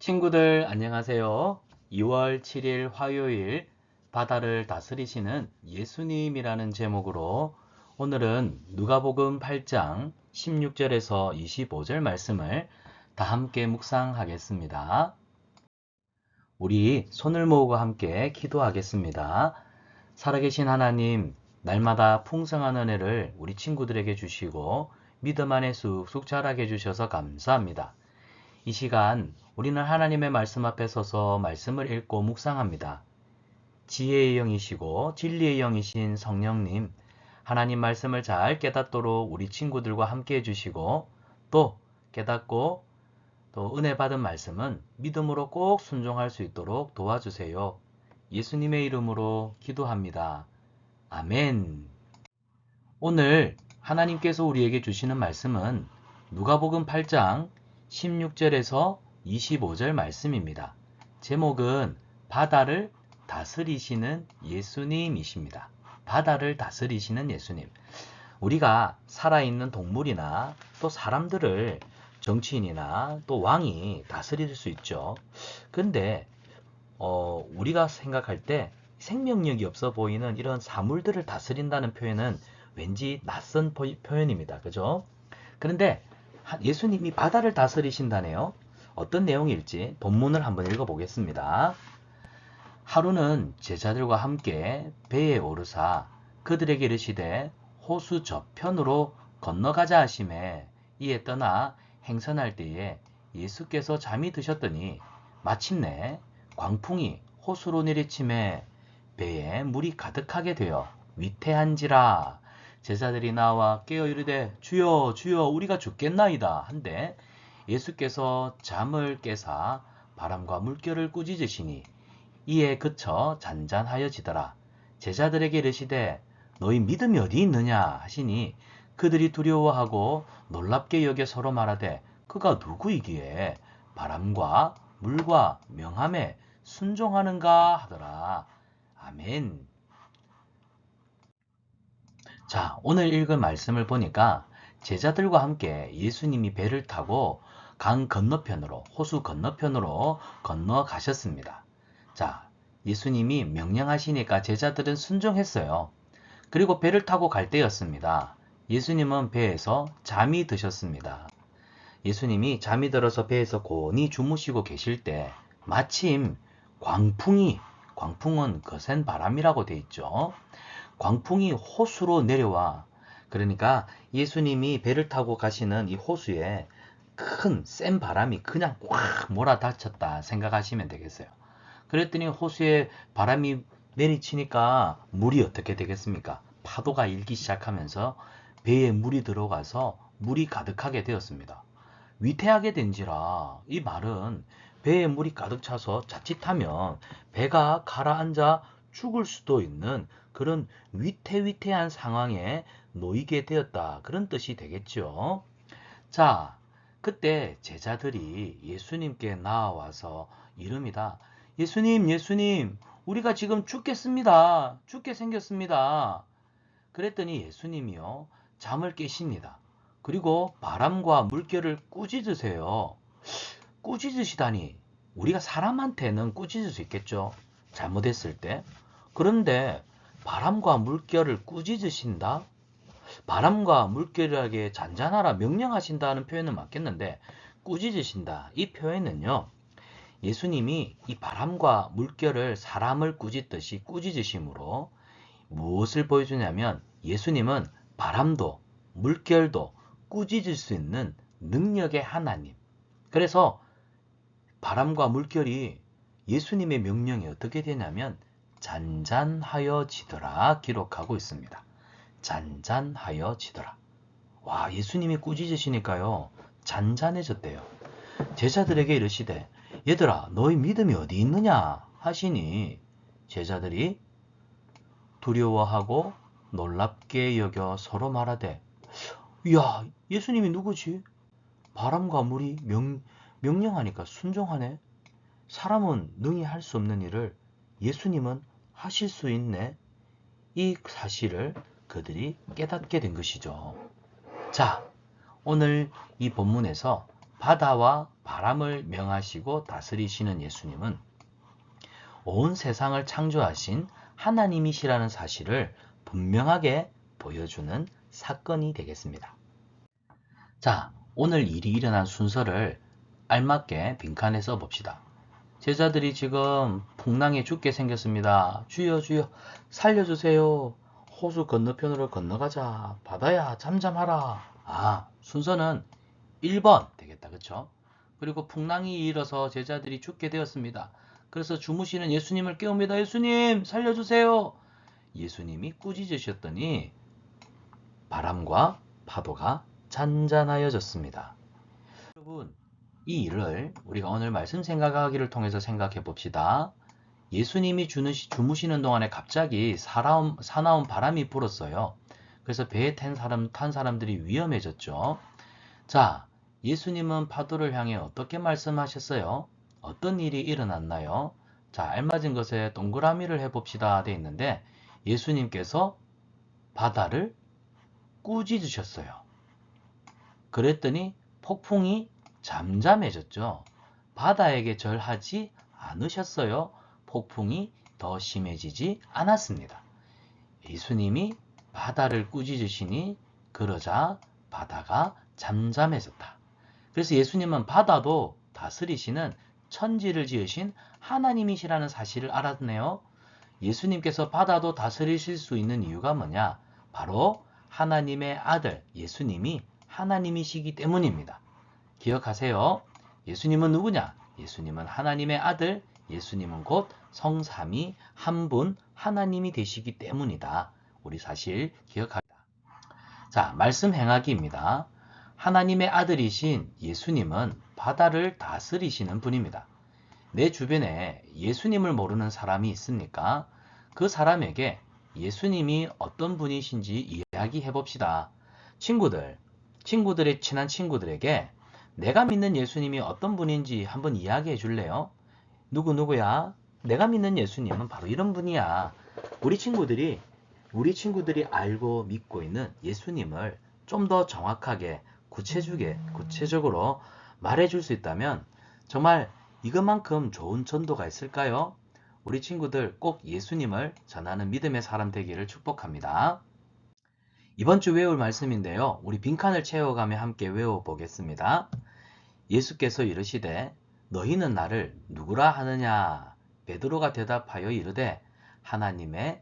친구들 안녕하세요. 2월 7일 화요일 바다를 다스리시는 예수님이라는 제목으로 오늘은 누가복음 8장 16절에서 25절 말씀을 다 함께 묵상하겠습니다. 우리 손을 모으고 함께 기도하겠습니다. 살아계신 하나님, 날마다 풍성한 은혜를 우리 친구들에게 주시고 믿음 안에 쑥쑥 자라게 해주셔서 감사합니다. 이 시간 우리는 하나님의 말씀 앞에 서서 말씀을 읽고 묵상합니다. 지혜의 영이시고 진리의 영이신 성령님, 하나님 말씀을 잘 깨닫도록 우리 친구들과 함께 해주시고 또 깨닫고 또 은혜 받은 말씀은 믿음으로 꼭 순종할 수 있도록 도와주세요. 예수님의 이름으로 기도합니다. 아멘. 오늘 하나님께서 우리에게 주시는 말씀은 누가복음 8장 16절에서 25절 말씀입니다. 제목은 바다를 다스리시는 예수님이십니다. 바다를 다스리시는 예수님. 우리가 살아있는 동물이나 또 사람들을 정치인이나 또 왕이 다스릴 수 있죠. 근데 어, 우리가 생각할 때 생명력이 없어 보이는 이런 사물들을 다스린다는 표현은 왠지 낯선 표현입니다. 그죠? 그런데 예수님이 바다를 다스리신다네요. 어떤 내용일지 본문을 한번 읽어보겠습니다. 하루는 제자들과 함께 배에 오르사 그들에게 이르시되 호수 저편으로 건너가자 하심에 이에 떠나 행선할 때에 예수께서 잠이 드셨더니 마침내 광풍이 호수로 내리침에 배에 물이 가득하게 되어 위태한지라 제자들이 나와 깨어 이르되 주여 주여 우리가 죽겠나이다. 한데 예수께서 잠을 깨사 바람과 물결을 꾸짖으시니 이에 그쳐 잔잔하여지더라. 제자들에게 이르시되 너희 믿음이 어디 있느냐? 하시니 그들이 두려워하고 놀랍게 여겨 서로 말하되 그가 누구이기에 바람과 물과 명함에 순종하는가? 하더라. 아멘 자, 오늘 읽은 말씀을 보니까 제자들과 함께 예수님이 배를 타고 강 건너편으로, 호수 건너편으로 건너가셨습니다. 자, 예수님이 명령하시니까 제자들은 순종했어요. 그리고 배를 타고 갈 때였습니다. 예수님은 배에서 잠이 드셨습니다. 예수님이 잠이 들어서 배에서 곤히 주무시고 계실 때 마침 광풍이, 광풍은 거센 바람이라고 돼 있죠. 광풍이 호수로 내려와 그러니까 예수님이 배를 타고 가시는 이 호수에 큰 센 바람이 그냥 꽉 몰아닥쳤다 생각하시면 되겠어요. 그랬더니 호수에 바람이 내리치니까 물이 어떻게 되겠습니까? 파도가 일기 시작하면서 배에 물이 들어가서 물이 가득하게 되었습니다. 위태하게 된지라 이 말은 배에 물이 가득 차서 자칫하면 배가 가라앉아 죽을 수도 있는 그런 위태위태한 상황에 놓이게 되었다. 그런 뜻이 되겠죠. 자, 그때 제자들이 예수님께 나와서 이릅니다. 예수님, 예수님, 우리가 지금 죽겠습니다. 죽게 생겼습니다. 그랬더니 예수님이요, 잠을 깨십니다. 그리고 바람과 물결을 꾸짖으세요. 꾸짖으시다니, 우리가 사람한테는 꾸짖을 수 있겠죠. 잘못했을 때. 그런데 바람과 물결을 꾸짖으신다? 바람과 물결에게 잔잔하라 명령하신다는 표현은 맞겠는데 꾸짖으신다. 이 표현은요. 예수님이 이 바람과 물결을 사람을 꾸짖듯이 꾸짖으심으로 무엇을 보여주냐면 예수님은 바람도 물결도 꾸짖을 수 있는 능력의 하나님. 그래서 바람과 물결이 예수님의 명령이 어떻게 되냐면 잔잔하여지더라 기록하고 있습니다. 잔잔하여지더라. 와 예수님이 꾸짖으시니까요. 잔잔해졌대요. 제자들에게 이르시되 얘들아 너희 믿음이 어디 있느냐 하시니 제자들이 두려워하고 놀랍게 여겨 서로 말하되 야 예수님이 누구지? 바람과 물이 명, 명령하니까 순종하네. 사람은 능히 할 수 없는 일을 예수님은 하실 수 있네. 이 사실을 그들이 깨닫게 된 것이죠. 자, 오늘 이 본문에서 바다와 바람을 명하시고 다스리시는 예수님은 온 세상을 창조하신 하나님이시라는 사실을 분명하게 보여주는 사건이 되겠습니다. 자, 오늘 일이 일어난 순서를 알맞게 빈칸에 써봅시다. 제자들이 지금 풍랑에 죽게 생겼습니다. 주여 주여 살려주세요. 호수 건너편으로 건너가자. 바다야 잠잠하라. 아 순서는 1번 되겠다. 그쵸? 그리고 풍랑이 일어서 제자들이 죽게 되었습니다. 그래서 주무시는 예수님을 깨웁니다. 예수님 살려주세요. 예수님이 꾸짖으셨더니 바람과 파도가 잔잔하여졌습니다. 여러분 이 일을 우리가 오늘 말씀 생각하기를 통해서 생각해 봅시다. 예수님이 주무시, 주무시는 동안에 갑자기 사나운, 사나운 바람이 불었어요. 그래서 배에 탄, 사람, 탄 사람들이 위험해졌죠. 자, 예수님은 파도를 향해 어떻게 말씀하셨어요? 어떤 일이 일어났나요? 자, 알맞은 것에 동그라미를 해봅시다. 돼 있는데 예수님께서 바다를 꾸짖으셨어요. 그랬더니 폭풍이 잠잠해졌죠. 바다에게 절하지 않으셨어요. 폭풍이 더 심해지지 않았습니다. 예수님이 바다를 꾸짖으시니 그러자 바다가 잠잠해졌다. 그래서 예수님은 바다도 다스리시는 천지를 지으신 하나님이시라는 사실을 알았네요. 예수님께서 바다도 다스리실 수 있는 이유가 뭐냐? 바로 하나님의 아들 예수님이 하나님이시기 때문입니다. 기억하세요. 예수님은 누구냐? 예수님은 하나님의 아들, 예수님은 곧 성삼이 한 분 하나님이 되시기 때문이다. 우리 사실 기억합니다. 자, 말씀 행하기입니다. 하나님의 아들이신 예수님은 바다를 다스리시는 분입니다. 내 주변에 예수님을 모르는 사람이 있습니까? 그 사람에게 예수님이 어떤 분이신지 이야기해 봅시다. 친구들, 친구들의 친한 친구들에게 내가 믿는 예수님이 어떤 분인지 한번 이야기해 줄래요? 누구 누구야? 내가 믿는 예수님은 바로 이런 분이야. 우리 친구들이 우리 친구들이 알고 믿고 있는 예수님을 좀 더 정확하게 구체적에 구체적으로 말해 줄 수 있다면 정말 이것만큼 좋은 전도가 있을까요? 우리 친구들 꼭 예수님을 전하는 믿음의 사람 되기를 축복합니다. 이번 주 외울 말씀인데요. 우리 빈칸을 채워가며 함께 외워보겠습니다. 예수께서 이르시되 너희는 나를 누구라 하느냐? 베드로가 대답하여 이르되 하나님의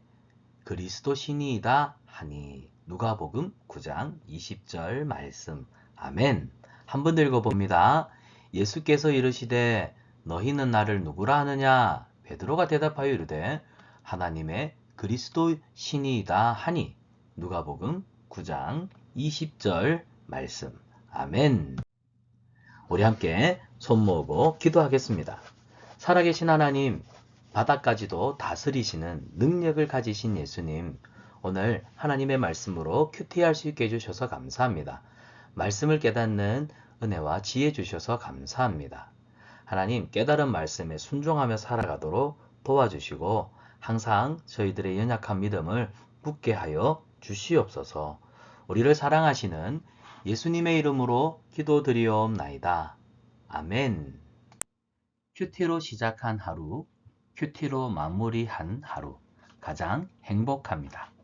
그리스도 신이이다 하니 누가복음 9장 20절 말씀 아멘 한번더 읽어봅니다. 예수께서 이르시되 너희는 나를 누구라 하느냐? 베드로가 대답하여 이르되 하나님의 그리스도 신이이다 하니 누가복음 9장 20절 말씀 아멘 우리 함께 손 모으고 기도하겠습니다. 살아계신 하나님, 바다까지도 다스리시는 능력을 가지신 예수님, 오늘 하나님의 말씀으로 큐티할 수 있게 해주셔서 감사합니다. 말씀을 깨닫는 은혜와 지혜 주셔서 감사합니다. 하나님, 깨달은 말씀에 순종하며 살아가도록 도와주시고, 항상 저희들의 연약한 믿음을 굳게 하여 주시옵소서, 우리를 사랑하시는 예수님의 이름으로 기도드리옵나이다. 아멘. 큐티로 시작한 하루, 큐티로 마무리한 하루, 가장 행복합니다.